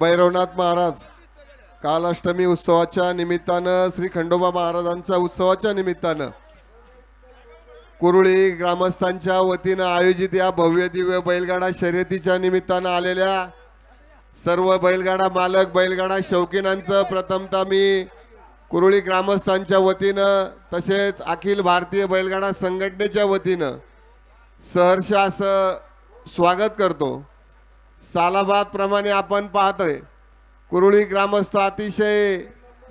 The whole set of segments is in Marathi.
भैरवनाथ महाराज काल अष्टमी उत्सवाच्या निमित्तानं श्री खंडोबा महाराजांच्या उत्सवाच्या निमित्तानं कुरुळी ग्रामस्थांच्या वतीनं आयोजित या भव्य दिव्य बैलगाडा शर्यतीच्या निमित्तानं आलेल्या सर्व बैलगाडा मालक बैलगाडा शौकीनांचं प्रथमतः मी कुरुळी ग्रामस्थांच्या वतीनं तसेच अखिल भारतीय बैलगाडा संघटनेच्या वतीनं सहर्ष असं स्वागत करतो. सालाबाद प्रमाणे आपण पाहतोय. कुरुळी ग्रामस्थ अतिशय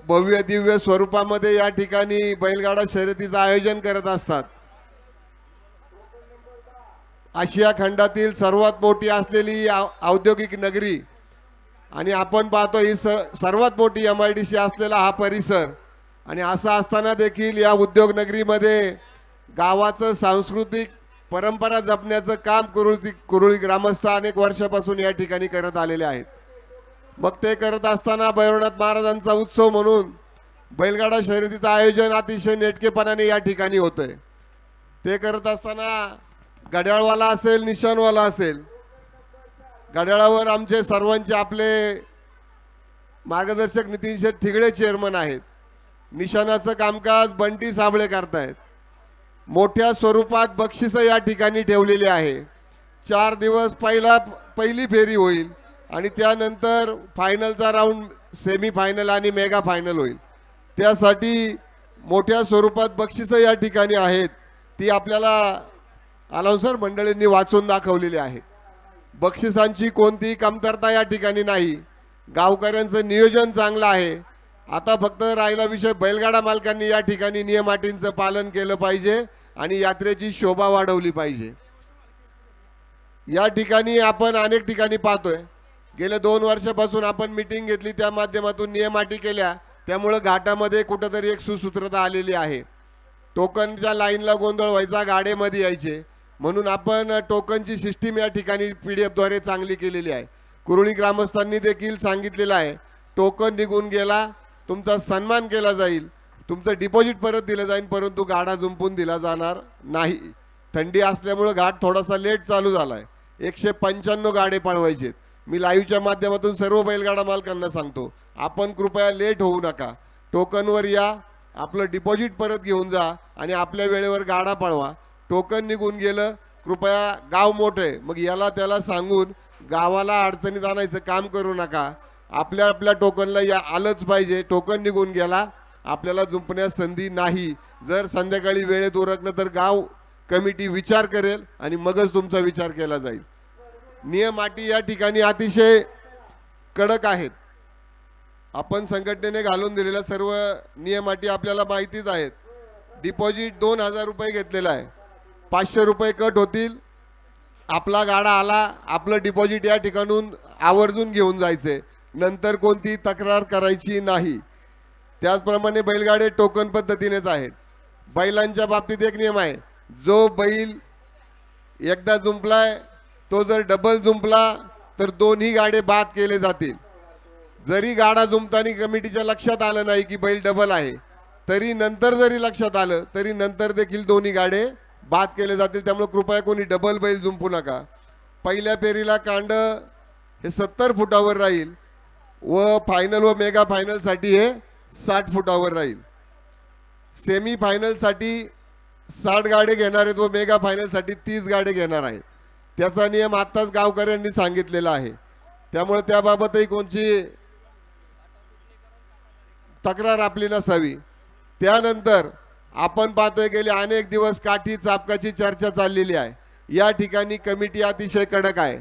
भव्य दिव्य स्वरूपामध्ये या ठिकाणी बैलगाडा शर्यतीचं आयोजन करत असतात. आशिया खंडातील सर्वात मोठी असलेली औद्योगिक नगरी आणि आपण पाहतो ही स सर्वात मोठी एम आय डी सी असलेला हा परिसर. आणि असं असताना देखील या उद्योगनगरीमध्ये गावाचं सांस्कृतिक परंपरा जपण्याचं काम कुरुळी कुरुळी ग्रामस्थ अनेक वर्षापासून या ठिकाणी करत आलेले आहेत. मग ते करत असताना भैरवनाथ महाराजांचा उत्सव म्हणून बैलगाडा शर्यतीचं आयोजन अतिशय नेटकेपणाने या ठिकाणी होतंय. ते करत असताना घड्याळवाला असेल निशाणवाला असेल घड्याळावर आमचे सर्वांचे आपले मार्गदर्शक नितीन शेठ चेअरमन आहेत. निशाणाचं कामकाज बंटी साबळे करतायत. मोठ्या स्वरूपात बक्षिसं या ठिकाणी ठेवलेली आहे. चार दिवस पहिला पहिली फेरी होईल आणि त्यानंतर फायनलचा राऊंड सेमी फायनल आणि मेगा फायनल होईल. त्यासाठी मोठ्या स्वरूपात बक्षिसं या ठिकाणी आहेत. ती आपल्याला अलाउन्सर मंडळींनी वाचून दाखवलेली आहे. बक्षिसांची कोणतीही कमतरता या ठिकाणी नाही. गावकऱ्यांचं नियोजन चांगलं आहे. आता फक्त राहिला विषय बैलगाडा मालकांनी या ठिकाणी नियमाटींचं पालन केलं पाहिजे. आणि यात्रेची शोभा वाढवली पाहिजे. या ठिकाणी आपण अनेक ठिकाणी पाहतोय. गेल्या दोन वर्षापासून आपण मिटिंग घेतली त्या माध्यमातून नियमाटी केल्या त्यामुळं घाटामध्ये कुठंतरी एक सुसूत्रता आलेली आहे. टोकनच्या लाईनला गोंधळ व्हायचा गाडेमध्ये यायचे. म्हणून आपण टोकनची सिस्टीम या ठिकाणी पी डी एफद्वारे चांगली केलेली आहे. कुरुळी ग्रामस्थांनी देखील सांगितलेलं आहे टोकन निघून गेला तुमचा सन्मान केला जाईल. तुमचं डिपॉझिट परत दिलं जाईल परंतु गाडा जुंपून दिला जाणार नाही. थंडी असल्यामुळं घाट थोडासा लेट चालू झाला आहे एकशे पंच्याण्णव गाडे पाळवायचे मी लाईव्हच्या माध्यमातून सर्व बैलगाडा मालकांना सांगतो आपण कृपया लेट होऊ नका. टोकनवर या आपलं डिपॉझिट परत घेऊन जा आणि आपल्या वेळेवर गाडा पाळवा. टोकन निघून गेलं कृपया गाव मोठं आहे. मग याला त्याला सांगून गावाला अडचणीत आणायचं काम करू नका. आपल्या आपल्या टोकनला या आलंच पाहिजे. टोकन निघून गेला आपल्याला जुंपण्यास संधी नाही. जर संध्याकाळी वेळेत उरकलं तर गाव कमिटी विचार करेल आणि मगच तुमचा विचार केला जाईल. नियम अटी या ठिकाणी अतिशय कडक आहेत. आपण संघटनेने घालून दिलेल्या सर्व नियम अटी आपल्याला माहितीच आहेत. डिपॉझिट दोन हजार रुपये घेतलेला आहे. पाचशे रुपये कट होतील. आपला गाडा आला आपलं डिपॉझिट या ठिकाणून आवर्जून घेऊन जायचे. नंतर कोणती तक्रार करायची नाही. त्याचप्रमाणे बैलगाडे टोकन पद्धतीनेच आहेत. बैलांच्या बाबतीत एक नियम आहे जो बैल एकदा जुंपलाय तो जर डबल जुंपला तर दोन्ही गाडे बाद केले जातील. जरी गाडा जुंपताना कमिटीच्या लक्षात आलं नाही की बैल डबल आहे तरी नंतर जरी लक्षात आलं तरी नंतर देखील दोन्ही गाडे बाद केले जातील. त्यामुळे कृपया कोणी डबल बैल जुंपू नका. पहिल्या फेरीला कांड हे सत्तर फुटावर राहील व फायनल व मेगा फायनलसाठी हे साठ फुटावर राहील. सेमी फायनलसाठी साठ गाडे घेणार आहेत व मेगा फायनलसाठी तीस गाडे घेणार आहेत. त्याचा नियम आत्ताच गावकऱ्यांनी सांगितलेला आहे. त्यामुळे त्याबाबतही कोणची तक्रार आपली नसावी. त्यानंतर आपण पाहतोय गेले अनेक दिवस काठी चापकाची चर्चा चाललेली आहे. या ठिकाणी कमिटी अतिशय कडक आहे.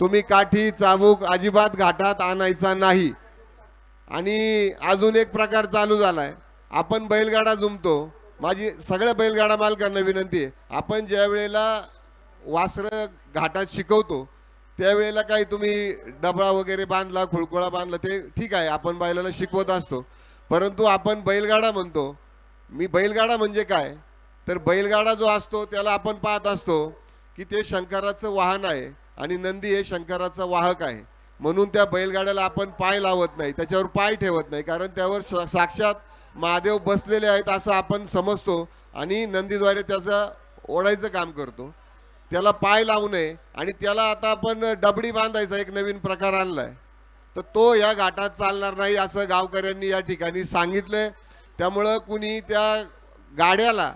तुम्ही काठी चाबूक अजिबात घाटात आणायचा नाही. आणि अजून एक प्रकार चालू झाला आहे आपण बैलगाडा जुमतो माझी सगळ्या बैलगाडा मालकांना विनंती आहे. आपण ज्या वेळेला वासरं घाटात शिकवतो त्यावेळेला काही तुम्ही डबळा वगैरे बांधला खुळकुळा बांधला ते ठीक आहे आपण बैलाला शिकवत असतो. परंतु आपण बैलगाडा म्हणतो. मी बैलगाडा म्हणजे काय? तर बैलगाडा जो असतो त्याला आपण पाहत असतो की ते शंकराचं वाहन आहे आणि नंदी हे शंकराचा वाहक आहे. म्हणून त्या बैलगाड्याला आपण पाय लावत नाही त्याच्यावर पाय ठेवत नाही कारण त्यावर साक्षात महादेव बसलेले आहेत असं आपण समजतो आणि नंदीद्वारे त्याचं ओढायचं काम करतो. त्याला पाय लावू नये आणि त्याला आता आपण डबडी बांधायचा एक नवीन प्रकार आणलाय. तर तो या घाटात चालणार नाही असं गावकऱ्यांनी या ठिकाणी सांगितलंय. त्यामुळं कुणी त्या गाड्याला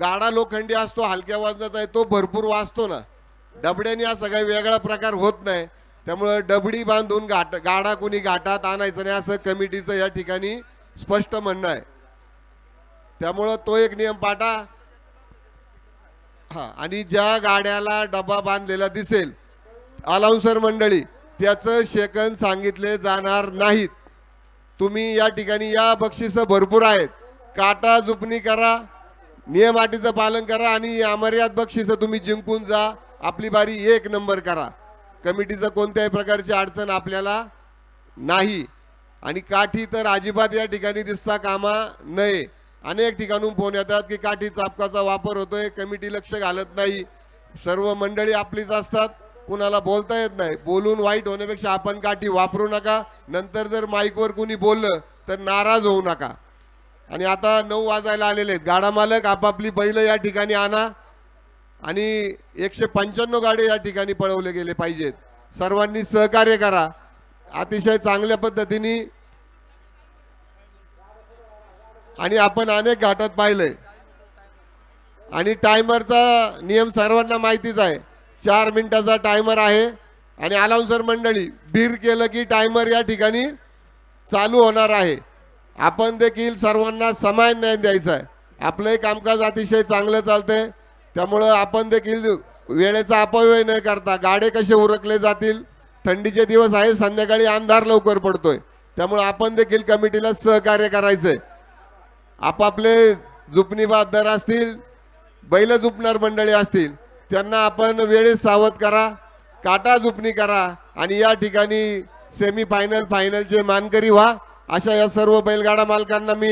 गाडा लोखंडी असतो हलक्या वाजण्याचा आहे तो भरपूर वाचतो ना. डबड्याने हा सगळा वेगळा प्रकार होत नाही. त्यामुळं डबडी बांधून घाट गाडा कुणी घाटात आणायचं नाही असं कमिटीचं या ठिकाणी स्पष्ट म्हणणं आहे. त्यामुळं तो एक नियम पाटा. हा आणि ज्या गाड्याला डबा बांधलेला दिसेल अलाउन्सर मंडळी त्याचं शेकन सांगितले जाणार नाहीत. तुम्ही या ठिकाणी या बक्षिसं भरपूर आहेत. काटा जुपणी करा नियम अटीचं पालन करा आणि अमर्याद बक्षिसं तुम्ही जिंकून जा. आपली बारी एक नंबर करा. कमिटीचं कोणत्याही प्रकारची अडचण आपल्याला नाही. आणि काठी तर अजिबात या ठिकाणी दिसता कामा नये. अनेक ठिकाणून फोन येतात की काठी चापकाचा वापर होतोय कमिटी लक्ष घालत नाही. सर्व मंडळी आपलीच असतात कुणाला बोलता येत नाही. बोलून वाईट होण्यापेक्षा आपण काठी वापरू नका. नंतर जर माईकवर कुणी बोललं तर नाराज होऊ नका. आणि आता नऊ वाजायला आलेले आहेत. गाडा मालक आपापली बैल या ठिकाणी आणा. आणि एकशे पंच्याण्णव गाडे या ठिकाणी पळवले गेले पाहिजेत. सर्वांनी सहकार्य करा. अतिशय चांगल्या पद्धतीने आणि आपण अनेक घाटात पाहिलंय. आणि टायमरचा नियम सर्वांना माहितीच आहे. चार मिनिटाचा टायमर आहे आणि अलाउन्सर मंडळी बीर केलं की टायमर या ठिकाणी चालू होणार आहे. आपण देखील सर्वांना समान न्याय द्यायचा आहे. आपलंही कामकाज अतिशय चांगलं चालतंय. त्यामुळं आपण देखील वेळेचा अपव्यय न करता गाडे कसे उरकले जातील थंडीचे दिवस आहे संध्याकाळी अंधार लवकर पडतोय. त्यामुळे आपण देखील कमिटीला सहकार्य करायचंय. आपापले जुपणीबाद दर असतील बैल जुपणार मंडळी असतील त्यांना आपण वेळेत सावध करा काटा जुपणी करा आणि या ठिकाणी सेमी फायनल फायनलचे मानकरी व्हा. अशा या सर्व बैलगाडा मालकांना मी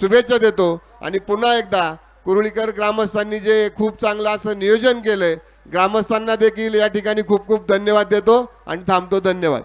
शुभेच्छा देतो आणि पुन्हा एकदा कुरुळीकर ग्रामस्थांनी जे खूप चांगलं असं नियोजन केलंय ग्रामस्थांना देखील या ठिकाणी खूप खूप धन्यवाद देतो आणि थांबतो. धन्यवाद.